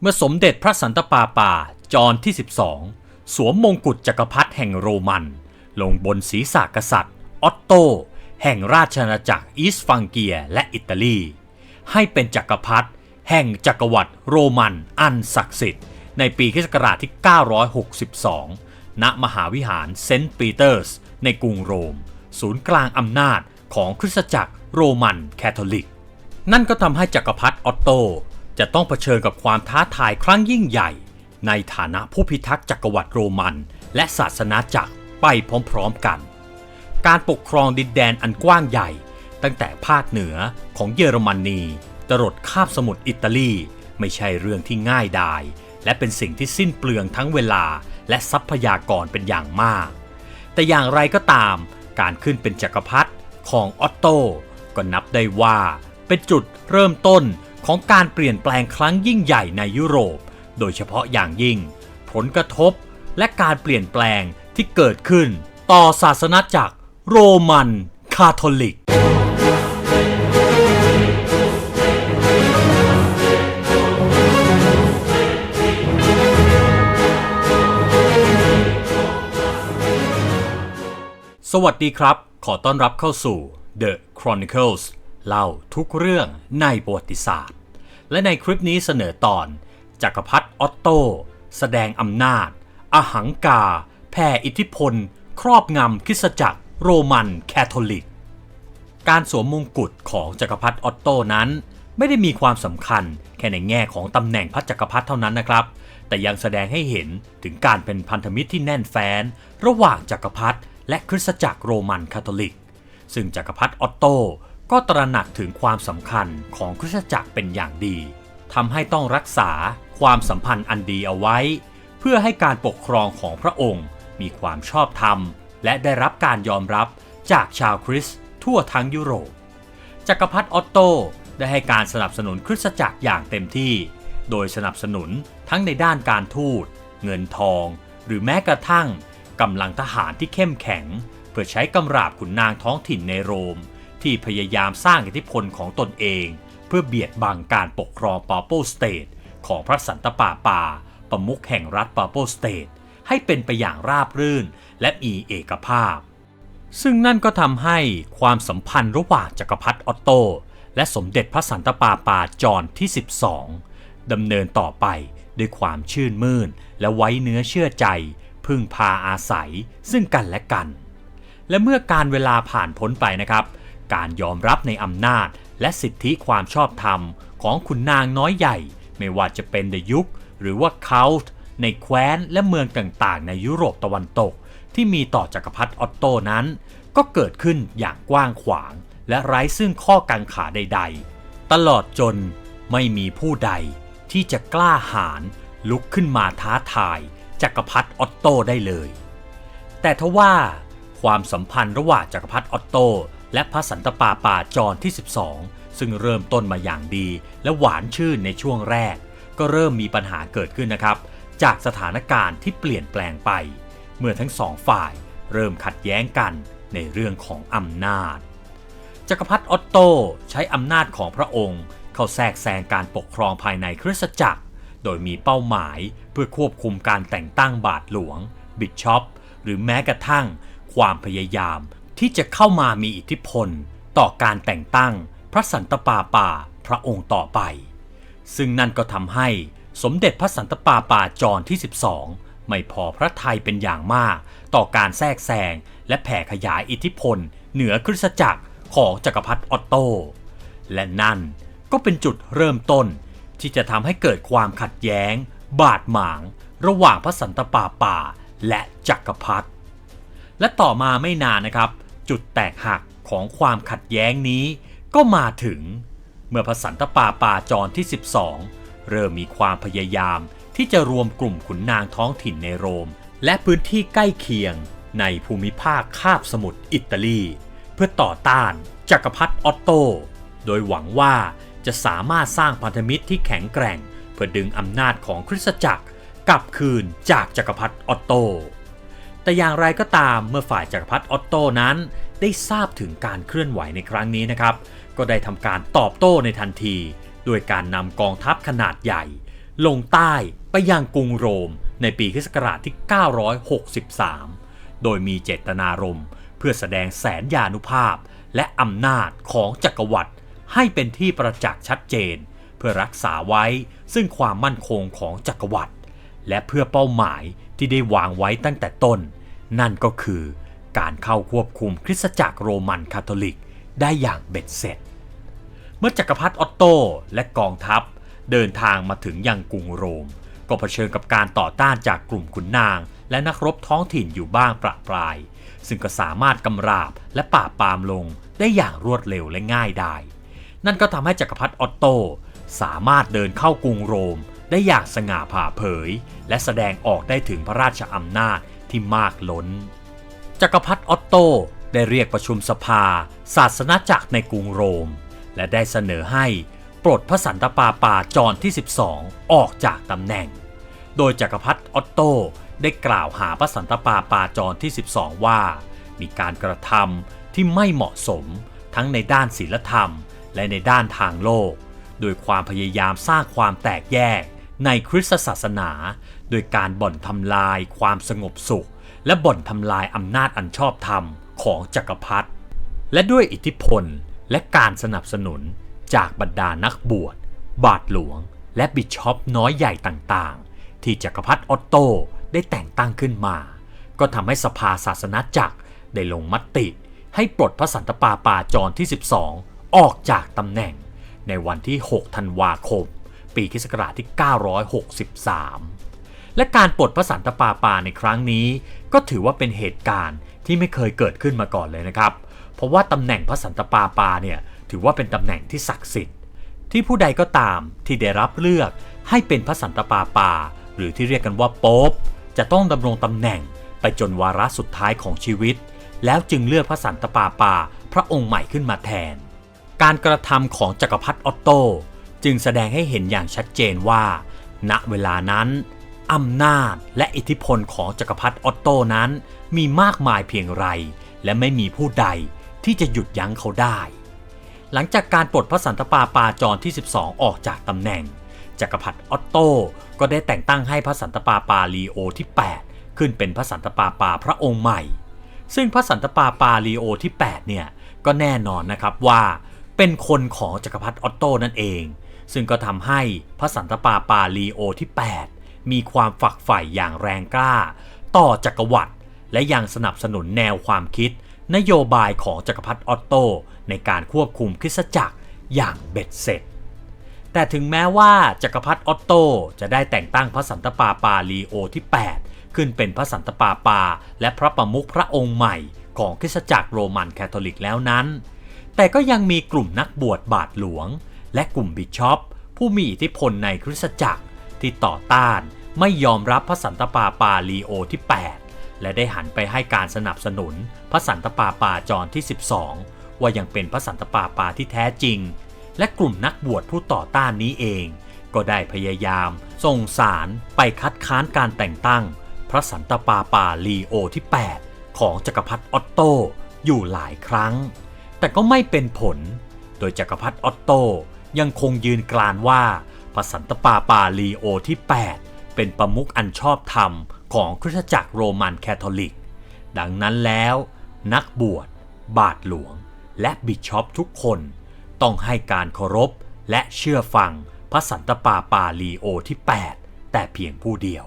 เมื่อสมเด็จพระสันตะปาปาจอห์นที่ 12 สวมมงกุฎจักรพรรดิแห่งโรมัน ลงบนศีรษะกษัตริย์ ออตโต แห่งราชอาณาจักรอีสฟังเกียและอิตาลี ให้เป็นจักรพรรดิแห่งจักรวรรดิโรมันอันศักดิ์สิทธิ์ ในปีคศกราชที่ 962 ณ มหาวิหารเซนต์ปีเตอร์ส ในกรุงโรม ศูนย์กลางอำนาจของคริสตจักรโรมันแคทอลิก นั่นก็ทำให้จักรพรรดิออตโต จะต้องเผชิญกับความท้าทายครั้งยิ่งใหญ่ ในฐานะผู้พิทักษ์จักรวรรดิโรมัน และศาสนาจักรไปพร้อมๆกัน การปกครองดินแดนอันกว้างใหญ่ ตั้งแต่ภาคเหนือของเยอรมนีตรดคาบสมุทรอิตาลี ไม่ใช่เรื่องที่ง่ายดายและเป็นสิ่งที่สิ้นเปลืองทั้งเวลาและทรัพยากรเป็นอย่างมาก แต่อย่างไรก็ตาม การขึ้นเป็นจักรพรรดิของออตโตก็นับได้ว่า เป็นจุดเริ่มต้น ของการเปลี่ยนแปลงครั้งยิ่งใหญ่ในยุโรป โดยเฉพาะอย่างยิ่ง ผลกระทบและการเปลี่ยนแปลงที่เกิดขึ้น ต่อศาสนาจักรโรมันคาทอลิก สวัสดีครับ ขอต้อนรับเข้าสู่ The Chronicles เล่าทุกเรื่องในประวัติศาสตร์ และในคลิปนี้เสนอตอนจักรพรรดิออตโต แสดงอำนาจ อหังกา แผ่อิทธิพล ครอบงำคริสตจักร โรมันแคทอลิก การสวมมงกุฎของจักรพรรดิออตโตนั้น ไม่ได้มีความสำคัญแค่ในแง่ของตำแหน่งพระจักรพรรดิเท่านั้นนะครับ แต่ยังแสดงให้เห็นถึงการเป็นพันธมิตรที่แน่นแฟ้น ระหว่างจักรพรรดิและคริสตจักรโรมันคาทอลิก ซึ่งจักรพรรดิออตโต ก็ตระหนักถึงความสำคัญของคริสตจักรเป็นอย่างดีทำให้ต้องรักษาความสัมพันธ์อันดีเอาไว้ เพื่อให้การปกครองของพระองค์ มีความชอบธรรม และได้รับการยอมรับจากชาวคริสต์ทั่วทั้งยุโรปจักรพรรดิออตโตได้ให้การสนับสนุนคริสตจักรอย่างเต็มที่ โดยสนับสนุนทั้งในด้านการทูต เงินทอง หรือแม้กระทั่งกำลังทหารที่เข้มแข็ง เพื่อใช้กำราบขุนนางท้องถิ่นในโรม ที่พยายามสร้างอิทธิพลของตนเอง เพื่อเบียดบังการปกครองปาโปสเตทของพระสันตะปาปา ประมุขแห่งรัฐปาโปสเตทให้เป็นไปอย่างราบรื่นและมีเอกภาพ ซึ่งนั่นก็ทำให้ความสัมพันธ์ระหว่างจักรพรรดิออตโต และสมเด็จพระสันตะปาปาจอห์นที่ 12ดำเนินต่อไปด้วยความชื่นมื่น และไว้เนื้อเชื่อใจ พึ่งพาอาศัยซึ่งกันและกัน และเมื่อการเวลาผ่านพ้นไปนะครับ การยอมรับในอำนาจ และสิทธิความชอบธรรมของขุนนางน้อยใหญ่ ไม่ว่าจะเป็นในยุค หรือว่าเคาท์ในแคว้นและเมืองต่างๆ ในยุโรปตะวันตก ที่มีต่อจักรพรรดิออตโตนั้น ก็เกิดขึ้นอย่างกว้างขวาง และไร้ซึ่งข้อกังขาใด ๆ ตลอดจนไม่มีผู้ใดที่จะกล้าหาญลุกขึ้นมาท้าทายจักรพรรดิออตโตได้เลย แต่ทว่าความสัมพันธ์ระหว่างจักรพรรดิออตโต และพระสันตะปาปาจอห์นที่ 12 ซึ่งเริ่มต้นมาอย่างดี และหวานชื่นในช่วงแรก ก็เริ่มมีปัญหาเกิดขึ้นนะครับ จากสถานการณ์ที่เปลี่ยนแปลงไป เมื่อทั้งสองฝ่ายเริ่มขัดแย้งกันในเรื่องของอำนาจ จักรพรรดิออตโตใช้อำนาจของพระองค์ เข้าแทรกแซงการปกครองภายในคริสตจักร โดยมีเป้าหมายเพื่อควบคุมการแต่งตั้งบาทหลวง บิชอป หรือแม้กระทั่งความพยายาม ที่จะเข้ามามีอิทธิพลต่อการแต่งตั้งพระสันตะปาปาพระองค์ต่อไป ซึ่งนั่นก็ทำให้สมเด็จพระสันตะปาปาจอนที่ 12 ไม่พอพระทัยเป็นอย่างมาก ต่อการแทรกแซงและแผ่ขยายอิทธิพล เหนือคริสตจักรของจักรพรรดิออตโต และนั่นก็เป็นจุดเริ่มต้นที่จะทำให้เกิดความขัดแย้ง บาดหมาง ระหว่างพระสันตะปาปาและจักรพรรดิและต่อมาไม่นานนะครับ จุดแตกหักของความขัดแย้งนี้ก็มาถึง เมื่อพระสันตะปาปาจอห์นที่ 12 เริ่มมีความพยายามที่จะรวมกลุ่มขุนนางท้องถิ่นในโรม และพื้นที่ใกล้เคียงในภูมิภาคคาบสมุทรอิตาลี เพื่อต่อต้านจักรพรรดิออตโต โดยหวังว่าจะสามารถสร้างพันธมิตรที่แข็งแกร่ง เพื่อดึงอำนาจของคริสตจักรกลับคืนจากจักรพรรดิออตโต แต่อย่างไรก็ตามเมื่อฝ่ายจักรพรรดิออตโตนั้น ได้ทราบถึงการเคลื่อนไหวในครั้งนี้นะครับ ก็ได้ทำการตอบโต้ในทันทีด้วยการนำกองทัพขนาดใหญ่ ลงใต้ไปยังกรุงโรม ในปีคศที่ 963 โดยมีเจตนารมณ์ เพื่อแสดงแสนยานุภาพ และอำนาจของจักรวรรดิให้เป็นที่ประจักษ์ชัดเจน เพื่อรักษาไว้ซึ่งความมั่นคงของจักรวรรดิ และเพื่อเป้าหมายที่ได้วางไว้ตั้งแต่ต้น นั่นก็คือการเข้าควบคุมคริสตจักรโรมันคาทอลิกได้อย่างเบ็ดเสร็จ เมื่อจักรพรรดิออตโตและกองทัพ เดินทางมาถึงยังกรุงโรม ก็เผชิญกับการต่อต้านจากกลุ่มขุนนาง และนักรบท้องถิ่นอยู่บ้างประปราย ซึ่งก็สามารถกำราบและปราบปรามลงได้อย่างรวดเร็วและง่ายไดายนั่นก็ทำให้จักรพรรดิออตโตสามารถเดินเข้ากรุงโรม ได้อย่างสง่าผ่าเผย และแสดงออกได้ถึงพระราชอำนาจที่มากล้น จักรพรรดิออตโตได้เรียกประชุมสภา ศาสนาจักรในกรุงโรม และได้เสนอให้ปลดพระสันตะปาปาจอนที่ 12 ออกจากตำแหน่ง โดยจักรพรรดิออตโตได้กล่าวหาพระสันตะปาปาจอนที่ 12 ว่า มีการกระทำที่ไม่เหมาะสมทั้งในด้านศีลธรรม และในด้านทางโลก โดยความพยายามสร้างความแตกแยก ในคริสตศาสนา โดยการบ่อนทำลายความสงบสุข และบ่อนทำลายอำนาจอันชอบธรรมของจักรพรรดิและด้วยอิทธิพลและการสนับสนุนจากบรรดานักบวช บาทหลวง และบิชอปน้อยใหญ่ต่างๆ ที่จักรพรรดิออตโตได้แต่งตั้งขึ้นมา ก็ทำให้สภาศาสนาจักรได้ลงมติ ให้ปลดพระสันตะปาปาจอที่ 12 ออกจากตำแหน่ง ในวันที่ 6 ธันวาคม ปีคศที่ 963 และการปลดพระสันตะปาปาในครั้งนี้ ก็ถือว่าเป็นเหตุการณ์ที่ไม่เคยเกิดขึ้นมาก่อนเลยนะครับ เพราะว่าตำแหน่งพระสันตะปาปาเนี่ยถือว่าเป็นตำแหน่งที่ศักดิ์สิทธิ์ ที่ผู้ใดก็ตามที่ได้รับเลือกให้เป็นพระสันตะปาปา หรือที่เรียกกันว่าโป๊ปจะต้องดำรงตำแหน่งไปจนวาระสุดท้ายของชีวิต แล้วจึงเลือกพระสันตะปาปา พระองค์ใหม่ขึ้นมาแทน การกระทำของจักรพรรดิออตโต จึงแสดงให้เห็นอย่างชัดเจนว่า ณเวลานั้นอำนาจและอิทธิพลของจักรพรรดิออตโตนั้น มีมากมายเพียงไร และไม่มีผู้ใดที่จะหยุดยั้งเขาได้ หลังจากการปลดพระสันตะปาปาจอนที่ 12 ออกจากตำแหน่ง จักรพรรดิออตโตก็ได้แต่งตั้งให้พระสันตะปาปาลีโอที่ 8 ขึ้นเป็นพระสันตะปาปาพระองค์ใหม่ ซึ่งพระสันตะปาปาลีโอที่ 8 เนี่ยก็แน่นอนนะครับว่าเป็นคนของจักรพรรดิออตโตนั่นเอง ซึ่งก็ทำให้พระสันตะปาปาลีโอที่ 8 มีความฝักใฝ่อย่างแรงกล้า ต่อจักรวรรดิและยังสนับสนุนแนวความคิด นโยบายของจักรพรรดิออตโต ในการควบคุมคริสตจักรอย่างเบ็ดเสร็จ แต่ถึงแม้ว่าจักรพรรดิออตโตจะได้แต่งตั้งพระสันตะปาปาลีโอที่ 8 ขึ้นเป็นพระสันตะปาปา และพระประมุขพระองค์ใหม่ของคริสตจักรโรมันคาทอลิกแล้วนั้น แต่ก็ยังมีกลุ่มนักบวชบาทหลวง และกลุ่มบิชอปผู้มีอิทธิพลในคริสตจักรที่ต่อต้านไม่ยอมรับพระสันตะปาปาลีโอที่ 8 และได้หันไปให้การสนับสนุนพระสันตะปาปาจอนที่ 12 ว่ายังเป็นพระสันตะปาปาที่แท้จริง และกลุ่มนักบวชผู้ต่อต้านนี้เอง ก็ได้พยายามส่งสารไปคัดค้านการแต่งตั้ง พระสันตะปาปาลีโอที่ 8 ของจักรพรรดิออตโตอยู่หลายครั้ง แต่ก็ไม่เป็นผล โดยจักรพรรดิออตโต ยังคงยืนกรานว่าพระสันตปาปาลีโอที่ 8 เป็นประมุขอันชอบธรรมของคริสตจักรโรมันคาทอลิก ดังนั้นแล้ว นักบวช บาทหลวง และบิชอปทุกคน ต้องให้การเคารพและเชื่อฟังพระสันตปาปาลีโอที่ 8 แต่เพียงผู้เดียว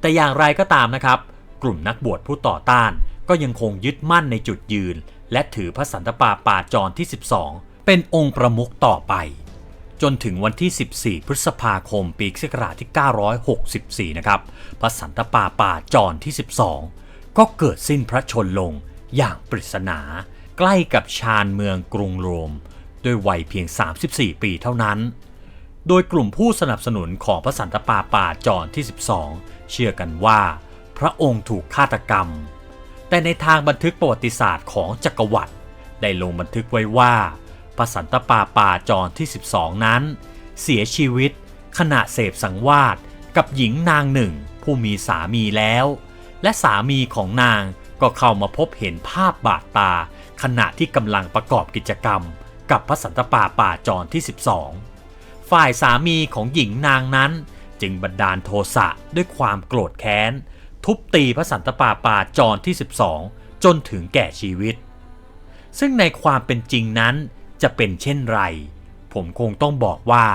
แต่อย่างไรก็ตามนะครับ กลุ่มนักบวชผู้ต่อต้านก็ยังคงยึดมั่นในจุดยืน และถือพระสันตปาปาจอที่ 12 เป็นองค์ประมุขต่อไป จนถึงวันที่ 14 พฤษภาคมปีศักราชที่ 964 นะครับ พระสันตะปาปาจอนที่ 12 ก็เกิดสิ้นพระชนลงอย่างปริศนา ใกล้กับชานเมืองกรุงโรม ด้วยวัยเพียง 34 ปีเท่านั้น โดยกลุ่มผู้สนับสนุนของพระสันตะปาปาจอนที่ 12 เชื่อกันว่า พระองค์ถูกฆาตกรรม แต่ในทางบันทึกประวัติศาสตร์ของจักรวรรดิได้ลงบันทึกไว้ว่า พระสันตปาปาจอนที่ 12 นั้น เสียชีวิตขณะเสพสังวาสกับหญิงนางหนึ่งผู้มีสามีแล้ว และสามีของนางก็เข้ามาพบเห็นภาพบาดตา ขณะที่กำลังประกอบกิจกรรม กับพระสันตปาปาจอนที่ 12ฝฝ่ายสามีของหญิงนางนั้น จึงบันดาลโทสะด้วยความโกรธแค้น ทุบตีพระสันตปาปาจอนที่ 12 จนถึงแก่ชีวิต ซึ่งในความเป็นจริงนั้น จะเป็นเช่นไร ผมคงต้องบอกว่า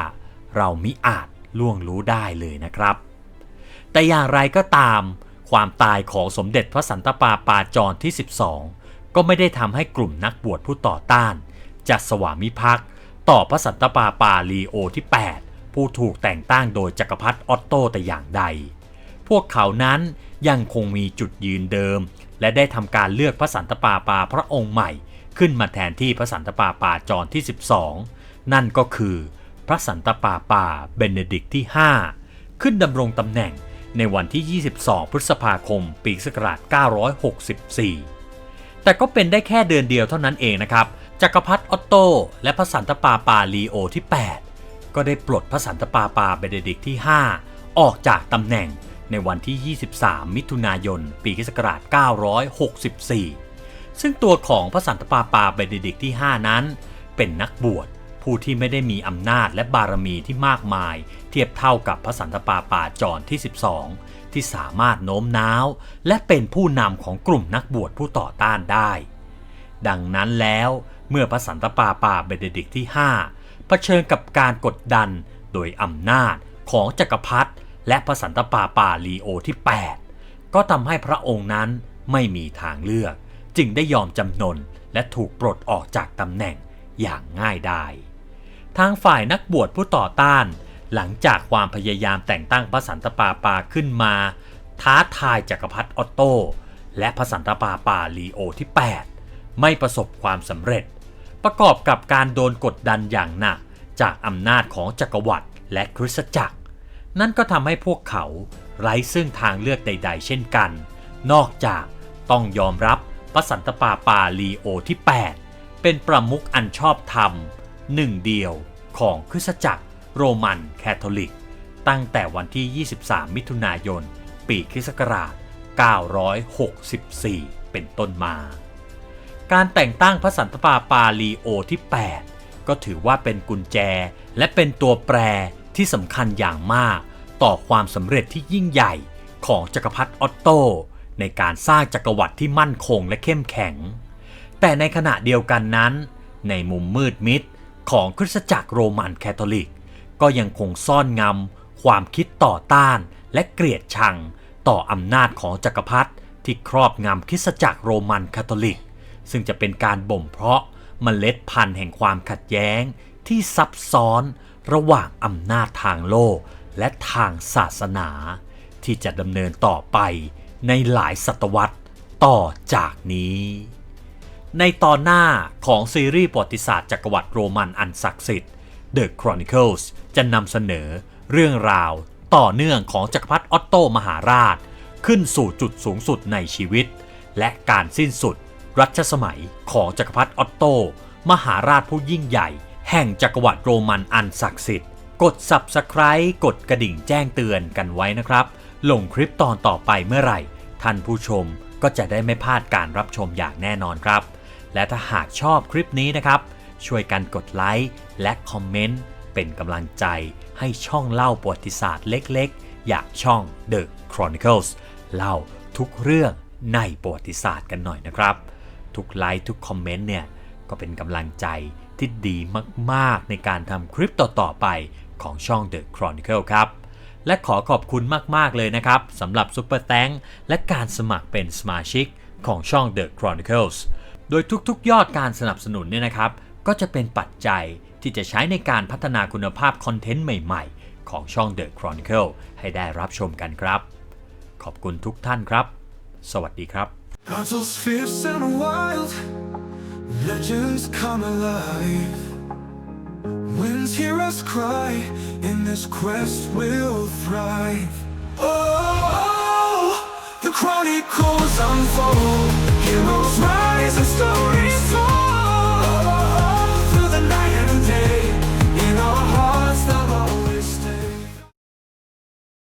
เรามิอาจล่วงรู้ได้เลยนะครับ แต่อย่างไรก็ตาม ความตายของสมเด็จพระสันตะปาปาจอนที่ 12 ก็ไม่ได้ทำให้กลุ่มนักบวชผู้ต่อต้าน จัดสวามิภักดิ์ต่อพระสันตะปาปาลีโอที่ 8 ผู้ถูกแต่งตั้งโดยจักรพรรดิออตโตแต่อย่างใด พวกเขานั้นยังคงมีจุดยืนเดิม และได้ทำการเลือกพระสันตะปาปาพระองค์ใหม่ ขึ้นมาแทนที่พระสันตะปาปาจอนที่ 12 นั่นก็คือ พระสันตะปาปาเบเนดิกต์ที่ 5 ขึ้นดำรงตำแหน่งในวันที่ 22 พฤษภาคม ปีศักราช 964 แต่ก็เป็นได้แค่เดือนเดียวเท่านั้นเองนะครับ จักรพรรดิออตโต และพระสันตะปาปาลีโอที่ 8 ก็ได้ปลดพระสันตะปาปาเบเนดิกที่ 5 ออกจากตำแหน่ง ในวันที่ 23 มิถุนายน ปีคศ964 ซึ่งตัวของพระสันตะปาปาเบเนดิกที่ 5 นั้น เป็นนักบวชผู้ที่ไม่ได้มีอำนาจและบารมีที่มากมาย เทียบเท่ากับพระสันตะปาปาจอนที่ 12 ที่สามารถโน้มน้าว และเป็นผู้นำของกลุ่มนักบวชผู้ต่อต้านได้ ดังนั้นแล้วเมื่อพระสันตะปาปาเบเนดิกที่ 5 เผชิญกับการกดดันโดยอำนาจของจักรพรรดิ และพระสันตะปาปาลีโอที่ 8 ก็ทำให้พระองค์นั้นไม่มีทางเลือก จึงได้ยอมจำนนและถูกปลดออกจากตำแหน่งอย่างง่ายดายทางฝ่ายนักบวชผู้ต่อต้าน หลังจากความพยายามแต่งตั้งพระสันตะปาปาขึ้นมา ท้าทายจักรพรรดิออตโต และพระสันตะปาปาลีโอที่ 8 ไม่ประสบความสำเร็จ ประกอบกับการโดนกดดันอย่างหนักจากอำนาจของจักรวรรดิและคริสตจักร นั่นก็ทำให้พวกเขาไร้ซึ่งทางเลือกใด ๆ เช่นกัน นอกจากต้องยอมรับพระสันตปาปาลีโอที่ 8 เป็นประมุขอันชอบธรรมหนึ่งเดียวของคริสตจักรโรมันแคทอลิก ตั้งแต่วันที่ 23 มิถุนายน ปีคริสต์ศักราช 964 เป็นต้นมา การแต่งตั้งพระสันตปาปาลีโอที่ 8 ก็ถือว่าเป็นกุญแจและเป็นตัวแปร ที่สำคัญอย่างมากต่อความสำเร็จที่ยิ่งใหญ่ของจักรพรรดิออตโต ในการสร้างจักรวรรดิที่มั่นคงและเข้มแข็ง แต่ในขณะเดียวกันนั้น ในมุมมืดมิดของคริสตจักรโรมันแคทอลิก ก็ยังคงซ่อนงำความคิดต่อต้านและเกลียดชังต่ออำนาจของจักรพรรดิที่ครอบงำคริสตจักรโรมันคาทอลิก ซึ่งจะเป็นการบ่มเพาะเมล็ดพันธุ์แห่งความขัดแย้งที่ซับซ้อน ระหว่างอำนาจทางโลกและทางศาสนา ที่จะดำเนินต่อไปในหลายศตวรรษต่อจากนี้ ในตอนหน้าของซีรีส์ประวัติศาสตร์จักรวรรดิโรมันอันศักดิ์สิทธิ์ The Chronicles จะนำเสนอเรื่องราวต่อเนื่องของจักรพรรดิออตโตมหาราช ขึ้นสู่จุดสูงสุดในชีวิต และการสิ้นสุดรัชสมัยของจักรพรรดิออตโต มหาราชผู้ยิ่งใหญ่ แห่งจักรวรรดิโรมันอันศักดิ์สิทธิ์ กด Subscribe กดกระดิ่งแจ้งเตือนกันไว้นะครับ ลงคลิปตอนต่อไปเมื่อไหร่ ท่านผู้ชมก็จะได้ไม่พลาดการรับชมอย่างแน่นอนครับ และถ้าหากชอบคลิปนี้นะครับ ช่วยกันกดไลค์และคอมเมนต์เป็นกำลังใจให้ช่องเล่าประวัติศาสตร์เล็กๆ อย่างช่อง The Chronicles เล่าทุกเรื่องในประวัติศาสตร์กันหน่อยนะครับ ทุกไลค์ทุกคอมเมนต์เนี่ยก็เป็นกำลังใจ ที่ดีมากๆ ในการทำคลิปต่อๆไปของช่อง The Chronicle ครับ และขอขอบคุณมากๆเลยนะครับสำหรับ Super t h a n k และการสมัครเป็นสมาชิกของช่อง The Chronicles โดยทุกๆ ยอดการสนับสนุนเนี่ยนะครับ ก็จะเป็นปัจจัยที่จะใช้ในการพัฒนาคุณภาพคอนเทนต์ใหม่ๆ ของช่อง The Chronicle ให้ได้รับชมกันครับ ขอบคุณทุกท่านครับ สวัสดีครับ legends come alive. Winds hear us cry, in this quest we'll thrive. Oh, oh the chronicles unfold, heroes rise and stories